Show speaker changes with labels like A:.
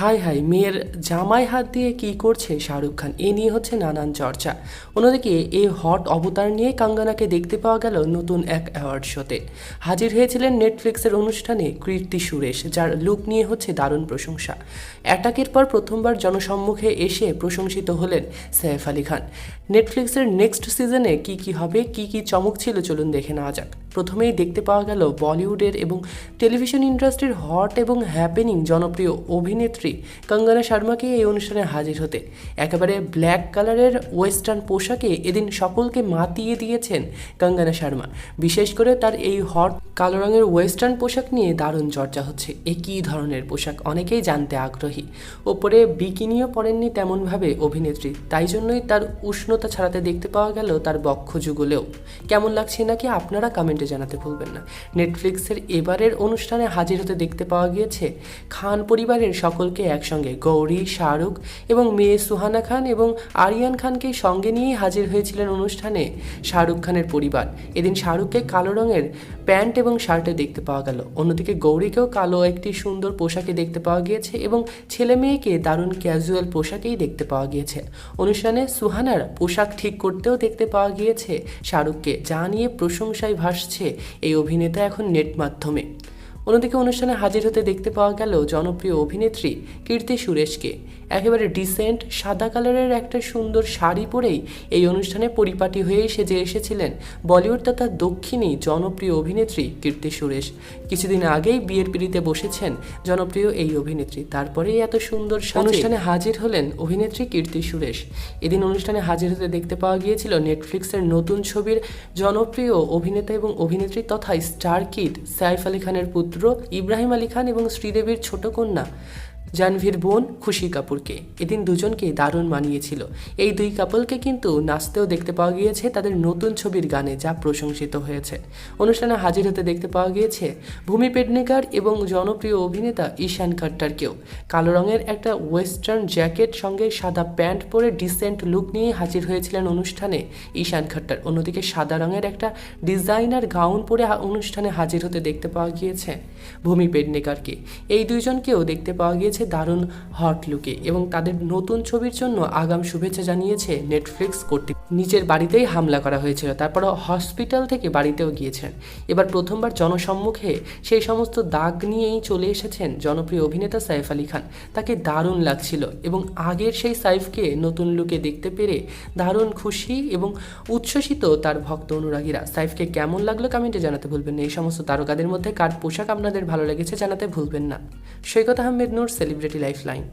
A: High high, মেয়ের জামাই হাত দিয়ে কি করছে শাহরুখ খান? এ নিয়ে হচ্ছে নানান চর্চা। অন্যদিকে এই হট অবতার নিয়ে কাঙ্গানাকে দেখতে পাওয়া গেল নতুন এক অ্যাওয়ার্ড শোতে। হাজির হয়েছিলেন নেটফ্লিক্সের অনুষ্ঠানে কীর্তি সুরেশ, যার লুক নিয়ে হচ্ছে দারুণ প্রশংসা। অ্যাটাকের পর প্রথমবার জনসম্মুখে এসে প্রশংসিত হলেন সৈফ আলী খান। নেটফ্লিক্সের নেক্সট সিজনে কি কি হবে, কি কি চমক ছিল চলুন দেখে নেওয়া যাক। প্রথমেই দেখতে পাওয়া গেল বলিউডের এবং টেলিভিশন ইন্ডাস্ট্রির হট এবং হ্যাপেনিং জনপ্রিয় অভিনেত্রী কঙ্গনা শর্মাকে এই অনুষ্ঠানে হাজির হতে। একেবারে ব্ল্যাক কালারের ওয়েস্টার্ন পোশাকে এদিন সকলকে মাতিয়ে দিয়েছেন কঙ্গনা শর্মা। বিশেষ করে তার এই হট কালো রঙের ওয়েস্টার্ন পোশাক নিয়ে দারুণ চর্চা হচ্ছে। এ কী ধরনের পোশাক অনেকেই জানতে আগ্রহী। ওপরে বিকিনিও পরেননি তেমনভাবে অভিনেত্রী, তাই জন্যই তার উষ্ণতা ছাড়াতে দেখতে পাওয়া গেল তার বক্ষ যুগলেও। কেমন লাগছে নাকি আপনারা কমেন্টে জানাতে ভুলবেন না। নেটফ্লিক্সের এবারের অনুষ্ঠানে হাজির হতে দেখতে পাওয়া গিয়েছে খান পরিবারের সকলকে একসঙ্গে গৌরী, শাহরুখ এবং মেয়ে সুহানা খান এবং আরিয়ান খানকে সঙ্গে নিয়েই হাজির হয়েছিলেন অনুষ্ঠানে শাহরুখ খানের পরিবার। এদিন শাহরুখকে কালো রঙের প্যান্ট এবং শার্টে দেখতে পাওয়া গেল। অন্যদিকে গৌরীকেও কালো একটি সুন্দর পোশাকে দেখতে পাওয়া গিয়েছে এবং ছেলে মেয়েকে দারুণ ক্যাজুয়াল পোশাকেই দেখতে পাওয়া গিয়েছে। অনুষ্ঠানে সুহানার পোশাক ঠিক করতেও দেখতে পাওয়া গিয়েছে শাহরুখকে, যা নিয়ে প্রশংসায় ভাসছে এই অভিনেতা এখন নেট মাধ্যমে। অন্যদিকে অনুষ্ঠানে হাজির হতে দেখতে পাওয়া গেল জনপ্রিয় অভিনেত্রী কীর্তি সুরেশকে। একেবারে ডিসেন্ট সাদা কালারের একটা সুন্দর শাড়ি পরেই এই অনুষ্ঠানে পরিপাটি হয়ে সেজে এসেছিলেন বলিউড তথা দক্ষিণী জনপ্রিয় অভিনেত্রী কীর্তি সুরেশ। কিছুদিন আগেই বিয়ের পিড়িতে বসেছেন জনপ্রিয় এই অভিনেত্রী। তারপরেই এত সুন্দর অনুষ্ঠানে হাজির হলেন অভিনেত্রী কীর্তি সুরেশ। এদিন অনুষ্ঠানে হাজির হতে দেখতে পাওয়া গিয়েছিল নেটফ্লিক্সের নতুন ছবির জনপ্রিয় অভিনেতা এবং অভিনেত্রী তথা স্টার কিড, সাইফ আলী খানের পুত্র, ইব্রাহিম আলী খান এবং শ্রীদেবীর ছোট কন্যা। জাহ্নবীর বোন খুশি কাপুরকে। এদিন দুজনকে দারুণ মানিয়েছিল। এই দুই কাপলকে কিন্তু নাচতেও দেখতে পাওয়া গিয়েছে তাদের নতুন ছবির গানে, যা প্রশংসিত হয়েছে। অনুষ্ঠানে হাজির হতে দেখতে পাওয়া গিয়েছে ভূমি পেডনেকার এবং জনপ্রিয় অভিনেতা ঈশান খাট্টারকেও কালো রঙের একটা ওয়েস্টার্ন জ্যাকেট সঙ্গে সাদা প্যান্ট পরে ডিসেন্ট লুক নিয়ে হাজির হয়েছিলেন অনুষ্ঠানে ঈশান খাট্টার অন্যদিকে সাদা রঙের একটা ডিজাইনার গাউন পরে অনুষ্ঠানে হাজির হতে দেখতে পাওয়া গিয়েছে ভূমি পেডনেকারকে। এই দুইজনকেও দেখতে পাওয়া গিয়েছে দারুণ হট লুকে এবং তাদের নতুন ছবির জন্য আগাম শুভেচ্ছা জানিয়েছে নেটফ্লিক্স কর্তৃক। নিজের বাড়িতেই হামলা করা হয়েছিল তারপর হসপিটাল থেকে বাড়িতেও গিয়েছেন। এবার প্রথমবার জনসম্মুখে সেই সমস্ত দাগ নিয়েই চলে এসেছেন জনপ্রিয় অভিনেতা সাইফ আলী খান। তাকে দারুণ লাগছিল এবং আগের সেই সাইফকে নতুন লুকে দেখতে পেরে দারুণ খুশি এবং উচ্ছ্বসিত তার ভক্ত অনুরাগীরা। সাইফকে কেমন লাগল কমেন্টে জানাতে ভুলবেন না। এই সমস্ত তারকাদের মধ্যে কার পোশাক আপনাদের ভালো লেগেছে জানাতে ভুলবেন না। Saikat Ahmed Noor celebrity life line